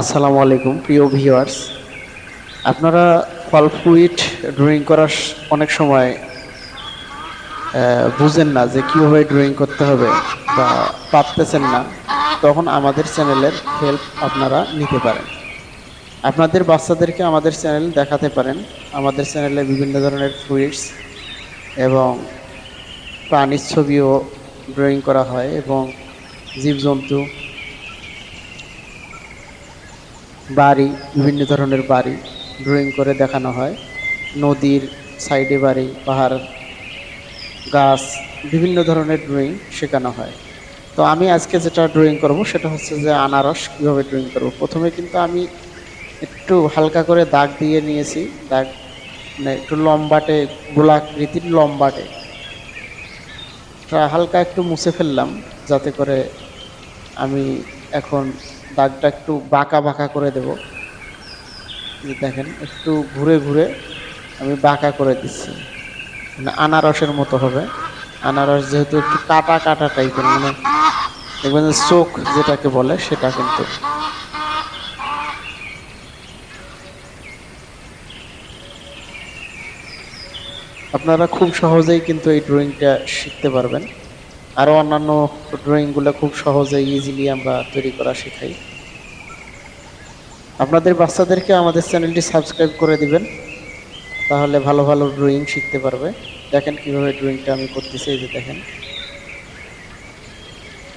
আসসালামু আলাইকুম, প্রিয় ভিউয়ার্স। আপনারা ফল ফ্রুইট ড্রয়িং করার অনেক সময় বুঝেন না যে কীভাবে ড্রয়িং করতে হবে বা পারতেছেন না, তখন আমাদের চ্যানেলের হেল্প আপনারা নিতে পারেন। আপনাদের বাচ্চাদেরকে আমাদের চ্যানেল দেখাতে পারেন। আমাদের চ্যানেলে বিভিন্ন ধরনের ফ্রুইটস এবং প্রাণীর ছবিও ড্রয়িং করা হয় এবং জীবজন্তু বাড়ি, বিভিন্ন ধরনের বাড়ি ড্রয়িং করে দেখানো হয়। নদীর সাইডে বাড়ি, পাহাড়, গাছ, বিভিন্ন ধরনের ড্রয়িং শেখানো হয়। তো আমি আজকে যেটা ড্রয়িং করব সেটা হচ্ছে যে আনারস কীভাবে ড্রয়িং করব। প্রথমে কিন্তু আমি একটু হালকা করে দাগ দিয়ে নিয়েছি। দাগ মানে একটু লম্বাটে, গোলাকৃতির লম্বাটে। হালকা একটু মুছে ফেললাম যাতে করে আমি এখন দাগটা একটু বাঁকা বাঁকা করে দেব। দেখেন, একটু ঘুরে ঘুরে আমি বাঁকা করে দিচ্ছি। মানে আনারসের মতো হবে। আনারস যেহেতু একটু কাটা কাটা টাইপের মানে দেখবেন চোখ যেটাকে বলে সেটা কিন্তু আপনারা খুব সহজেই কিন্তু এই ড্রয়িংটা শিখতে পারবেন। আরও অন্যান্য ড্রয়িংগুলো খুব সহজে ইজিলি আমরা তৈরি করা শেখাই। আপনাদের বাচ্চাদেরকে আমাদের চ্যানেলটি সাবস্ক্রাইব করে দিবেন, তাহলে ভালো ভালো ড্রয়িং শিখতে পারবে। দেখেন কীভাবে ড্রয়িংটা আমি করতেছি, এই যে দেখেন।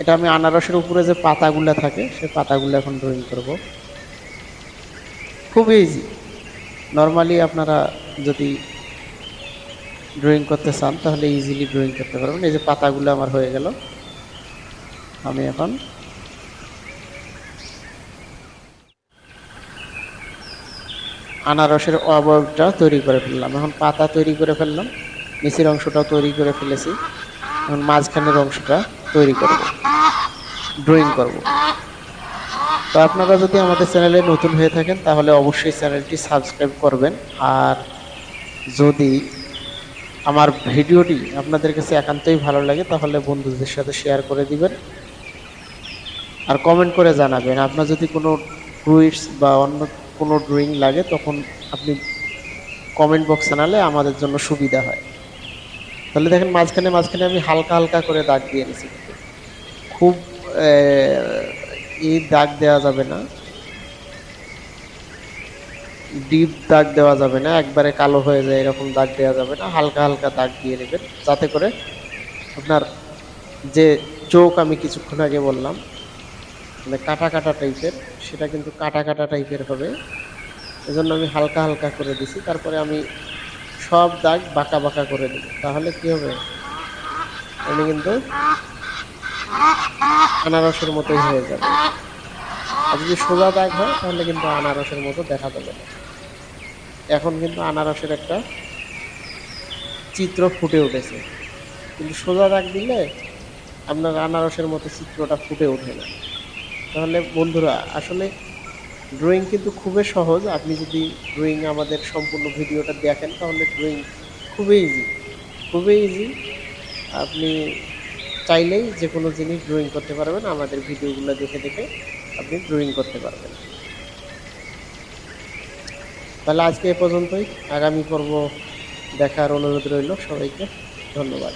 এটা আমি আনারসের উপরে যে পাতাগুলো থাকে, সেই পাতাগুলো এখন ড্রয়িং করব। খুব ইজি নর্মালি আপনারা যদি ড্রয়িং করতে চান, তাহলে ইজিলি ড্রয়িং করতে পারবেন। এই যে পাতাগুলো আমার হয়ে গেল। আমি এখন আনারসের অবয়বটা তৈরি করে ফেললাম। এখন পাতা তৈরি করে ফেললাম। নিচের অংশটাও তৈরি করে ফেলেছি। এখন মাঝখানের অংশটা তৈরি করব। ড্রয়িং করব। তো আপনারা যদি আমাদের চ্যানেলে নতুন হয়ে থাকেন, তাহলে অবশ্যই চ্যানেলটি সাবস্ক্রাইব করবেন। আর যদি আমার ভিডিওটি আপনাদের কাছে একান্তই ভালো লাগে, তাহলে বন্ধুদের সাথে শেয়ার করে দিবেন। আর কমেন্ট করে জানাবেন। আপনার যদি কোনো টুইটস বা অন্য কোনো ড্রয়িং লাগে, তখন আপনি কমেন্ট বক্স জানালে আমাদের জন্য সুবিধা হয়। তাহলে দেখেন মাঝখানে মাঝখানে আমি হালকা হালকা করে দাগ দিয়ে নিয়েছি খুব এই দাগ দেওয়া যাবে না। ডিপ দাগ দেওয়া যাবে না, একবারে কালো হয়ে যায় এরকম দাগ দেওয়া যাবে না, হালকা হালকা দাগ দিয়ে নেবেন। যাতে করে আপনার যে চোখ আমি কিছুক্ষণ আগে বললাম মানে কাটা কাটা টাইপের সেটা কিন্তু কাটা কাটা টাইপের হবে। এজন্য আমি হালকা হালকা করে দিছি, তারপরে আমি সব দাগ বাঁকা বাঁকা করে দিই তাহলে কি হবে? আমি কিন্তু আনারসের মতোই হয়ে যাবে। আর যদি সোজা দাগ হয়, তাহলে কিন্তু আনারসের মতো দেখা যাবে না। এখন কিন্তু আনারসের একটা চিত্র ফুটে উঠেছে। কিন্তু সোজা দাগ দিলে আপনার আনারসের মতো চিত্রটা ফুটে ওঠে না। তাহলে বন্ধুরা, আসলে ড্রয়িং কিন্তু খুবই সহজ। আপনি যদি ড্রয়িং আমাদের সম্পূর্ণ ভিডিওটা দেখেন, তাহলে ড্রয়িং খুবই ইজি খুবই ইজি আপনি চাইলেই যে কোনো জিনিস ড্রয়িং করতে পারবেন। আমাদের ভিডিওগুলো দেখে দেখে আপনি ড্রয়িং করতে পারবেন। তাহলে আজকে এ পর্যন্তই। আগামী পর্ব দেখার অনুরোধ রইল সবাইকে। ধন্যবাদ।